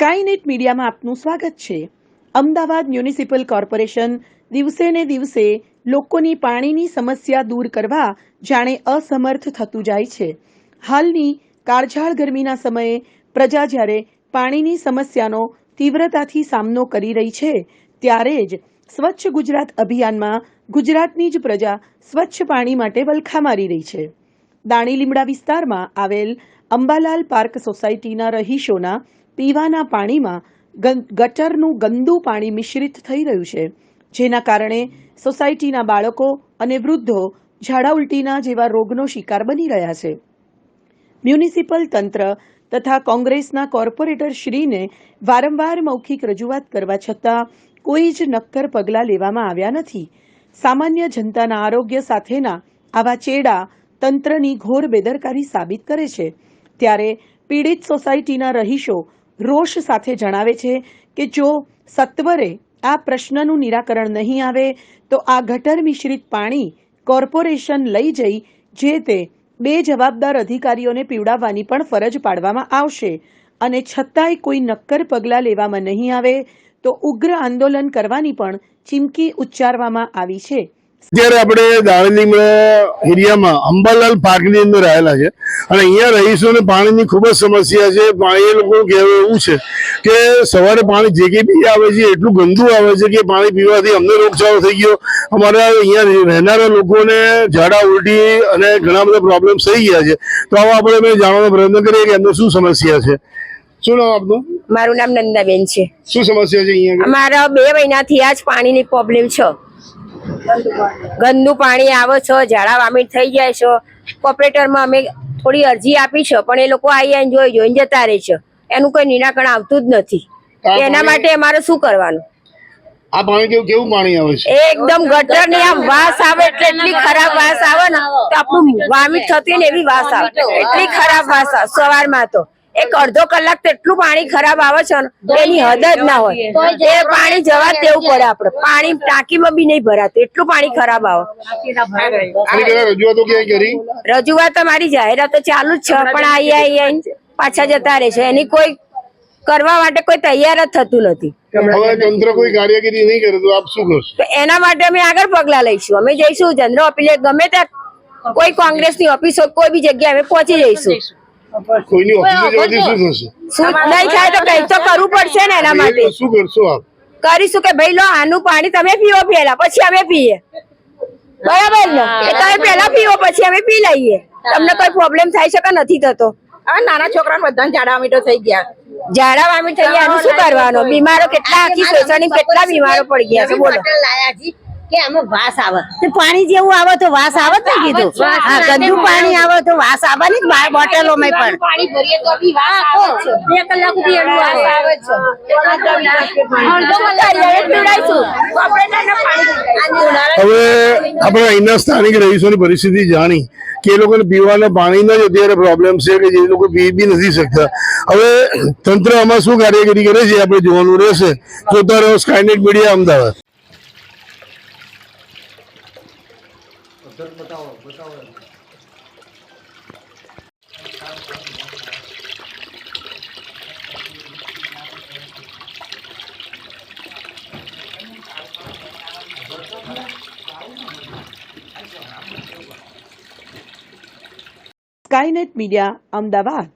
Skynet મીડિયામાં આપનું સ્વાગત છે. અમદાવાદ મ્યુનિસિપલ કોર્પોરેશન દિવસે ને દિવસે લોકોની પાણીની સમસ્યા દૂર કરવા જાણે અસમર્થ થતું જાય છે. હાલની કાળઝાળ ગરમીના સમયે પ્રજા જ્યારે પાણીની સમસ્યાનો તીવ્રતાથી સામનો કરી રહી છે, ત્યારે જ સ્વચ્છ ગુજરાત અભિયાનમાં ગુજરાતની જ પ્રજા સ્વચ્છ પાણી માટે વલખા મારી રહી છે. દાણી લીમડા વિસ્તારમાં આવેલ અંબાલાલ પાર્ક સોસાયટીના રહીશોના પીવાના પાણીમાં ગટરનું ગંદુ પાણી મિશ્રિત થઈ રહ્યું છે, જેના કારણે સોસાયટીના બાળકો અને વૃદ્ધો ઝાડા ઉલટીના જેવા રોગનો શિકાર બની રહ્યા છે. મ્યુનિસિપલ તંત્ર તથા કોંગ્રેસના કોર્પોરેટર શ્રીને વારંવાર મૌખિક રજૂઆત કરવા છતાં કોઈ જ નક્કર પગલાં લેવામાં આવ્યા નથી. સામાન્ય જનતાના આરોગ્ય સાથેના આવા ચેડા તંત્રની ઘોર બેદરકારી સાબિત કરે છે. ત્યારે પીડિત સોસાયટીના રહીશો રોષ સાથે જણાવે છે કે જો સત્વરે આ પ્રશ્નનું નિરાકરણ નહીં આવે, તો આ ગટર મિશ્રિત પાણી કોર્પોરેશન લઈ જઈ, જે તે બે જવાબદાર અધિકારીઓને પીવડાવવાની પણ ફરજ પાડવામાં આવશે. અને છતાંય કોઈ નક્કર પગલાં લેવામાં નહીં આવે, તો ઉગ્ર આંદોલન કરવાની પણ ચીમકી ઉચ્ચારવામાં આવી છે. અત્યારે આપણે દાણીલીમડા એરિયામાં અંબાલાલ પાર્કની અંદર આવેલા છે અને અહીંયા રહીશોને પાણીની ખૂબ જ સમસ્યા છે. પાણી એ લોકો કહેવું એવું છે કે સવારે પાણી જે કંઈ બી આવે છે એટલું ગંદુ આવે છે કે પાણી પીવાથી અમને રોગચાળો થઈ ગયો. અમારા અહીંયા રહેનારા લોકોને ઝાડા ઉલટી અને ઘણા બધા પ્રોબ્લેમ્સ થઈ ગયા છે. તો આવો આપણે અમે જાણવાનો પ્રયત્ન કરીએ કે એમને શું સમસ્યા છે. શું નામ આપનું? મારું નામ નંદાબેન છે. શું સમસ્યા છે અહીંયા? અમારા બે મહિનાથી આ જ પાણીની પ્રોબ્લેમ છે. ગંદુ પાણી આવે છો ઝાડા વામિટ થઈ જાય છે. કોર્પોરેટરમાં અમે થોડી અરજી આપી છે પણ એ લોકો આવી આવીને જોઈ જોઈને જતા રહે છે. એનું કોઈ નિરાકરણ આવતું જ નથી. એના માટે અમારે શું કરવાનું? આ પાણી કેવું કેવું પાણી આવે છે? એકદમ ગટરની આમ વાસ આવે એટલે એટલી ખરાબ વાસ આવે ને તો આપણું વામિટ થતી ને એવી વાસ આવે. એટલી ખરાબ વાસ આવે સવારમાં તો. એક અડધો કલાક તેટલું એટલું પાણી ખરાબ આવે છે ને એની હદ જ ના હોય. એ પાણી જવા તેવું દેવું પડે આપણે. પાણી ટાંકીમાં બી નહીં ભરાતું. એટલું પાણી ખરાબ આવે. રજૂઆતો અમારી જાહેરાતો ચાલુ જ છે પણ અહીંયા અહીંયા પાછા જતા રહે છે. એની કોઈ કરવા માટે કોઈ તૈયાર જ થતું નથી. હવે તંત્ર કોઈ કાર્યકરી નહીં કરે તો આપ શું કરશો? તો એના માટે અમે આગળ પગલા લઈશું. અમે જઈશું ચંદ્ર અપીલે ગમે ત્યાં કોઈ કોંગ્રેસની ઓફિસ હોય કોઈ બી જગ્યાએ અમે પહોંચી જઈશું. કોઈની ઓફિસે જવાથી શું થશે? શું નહીં થાય તો કંઈક તો કરવું પડશે ને એના માટે. શું કરશો આપ? કરીશું કે ભાઈ લો આનું પાણી તમે પીવો પેલા પછી અમે પીએ. બરાબર ને? એ તમે પેલા પીવો પછી અમે પી લઈએ. તમને કોઈ પ્રોબ્લેમ થાય છે કે નથી થતો? હવે નાના છોકરાને બધાને ઝાડા મીઠો થઈ ગયા. ઝાડા વામી થઈ ગયા શું કરવાનો? બીમારો કેટલા આખી સોસાયટી કેટલા બીમારો પડી ગયા છે બોલો. કે આમાં વાસ આવે. તે પાણી જેવું આવે તો વાસ આવે જ ને કીધું. હા ગંદુ પાણી આવે તો વાસ આવવાની જ બોટલો માં પણ પાણી. ભરીએ તો બી વાસ આવે બે કલાક સુધી એનું વાસ આવે છે. હવે આપણે અહીંના સ્થાનિક રહીશોની પરિસ્થિતિ જાણી કે એ લોકોને પીવાના પાણીનો જ અત્યારે પ્રોબ્લેમ છે કે જે લોકો પી બી નથી શકતા. હવે તંત્ર આમાં શું કાર્યકરી કરે છે આપણે જોવાનું રહેશે. જોતા રહો Skynet media Ahmedabad. Skynet media Ahmedabad